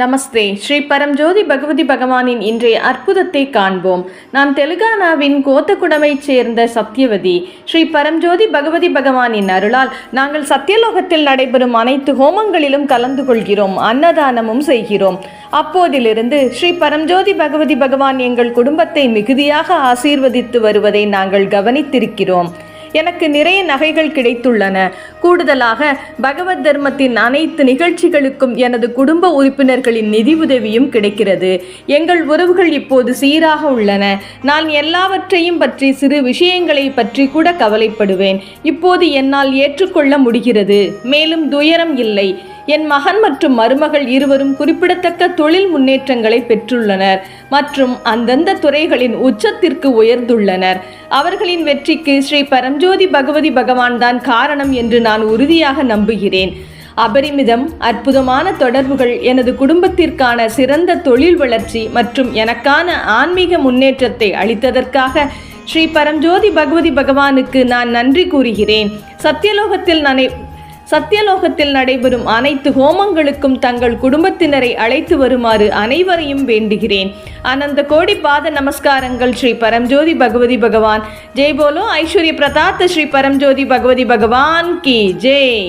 நமஸ்தே. ஸ்ரீ பரம்ஜோதி பகவதி பகவானின் இன்றைய அற்புதத்தை காண்போம். நான் தெலுங்கானாவின் கோத்தகுடமைச் சேர்ந்த சத்யவதி. ஸ்ரீ பரம்ஜோதி பகவதி பகவானின் அருளால் நாங்கள் சத்தியலோகத்தில் நடைபெறும் அனைத்து ஹோமங்களிலும் கலந்து கொள்கிறோம் அன்னதானமும் செய்கிறோம். அப்போதிலிருந்து ஸ்ரீ பரம்ஜோதி பகவதி பகவான் எங்கள் குடும்பத்தை மிகுதியாக ஆசீர்வதித்து வருவதை நாங்கள் கவனித்திருக்கிறோம். எனக்கு நிறைய நகைகள் கிடைத்துள்ளன. கூடுதலாக பகவத் தர்மத்தின் அனைத்து நிகழ்ச்சிகளுக்கும் எனது குடும்ப உறுப்பினர்களின் நிதி உதவியும் கிடைக்கிறது. எங்கள் உறவுகள் இப்போது சீராக உள்ளன. நான் எல்லாவற்றையும் பற்றி சிறு விஷயங்களை பற்றி கூட கவலைப்படுவேன். இப்போது என்னால் ஏற்றுக்கொள்ள முடிகிறது. மேலும் துயரம் இல்லை. என் மகன் மற்றும் மருமகள் இருவரும் குறிப்பிடத்தக்க தொழில் முன்னேற்றங்களை பெற்றுள்ளனர் மற்றும் அந்தந்த துறைகளின் உச்சத்திற்கு உயர்ந்துள்ளனர். அவர்களின் வெற்றிக்கு ஸ்ரீ பரம்ஜோதி பகவதி பகவான் தான் காரணம் என்று நான் உறுதியாக நம்புகிறேன். அபரிமிதம் அற்புதமான தொடர்புகள் எனது குடும்பத்திற்கான சிறந்த தொழில் வளர்ச்சி மற்றும் எனக்கான ஆன்மீக முன்னேற்றத்தை அளித்ததற்காக ஸ்ரீ பரம்ஜோதி பகவதி பகவானுக்கு நான் நன்றி கூறுகிறேன். சத்தியலோகத்தில் நான் சத்தியலோகத்தில் நடைபெறும் அனைத்து ஹோமங்களுக்கும் தங்கள் குடும்பத்தினரை அழைத்து வருமாறு அனைவரையும் வேண்டுகிறேன். அனந்த கோடி பாத நமஸ்காரங்கள் ஸ்ரீ பரம்ஜோதி பகவதி பகவான். ஜெய் போலோ ஐஸ்வர்ய பிரதாத்த ஸ்ரீ பரம்ஜோதி பகவதி பகவான் கி ஜெய்.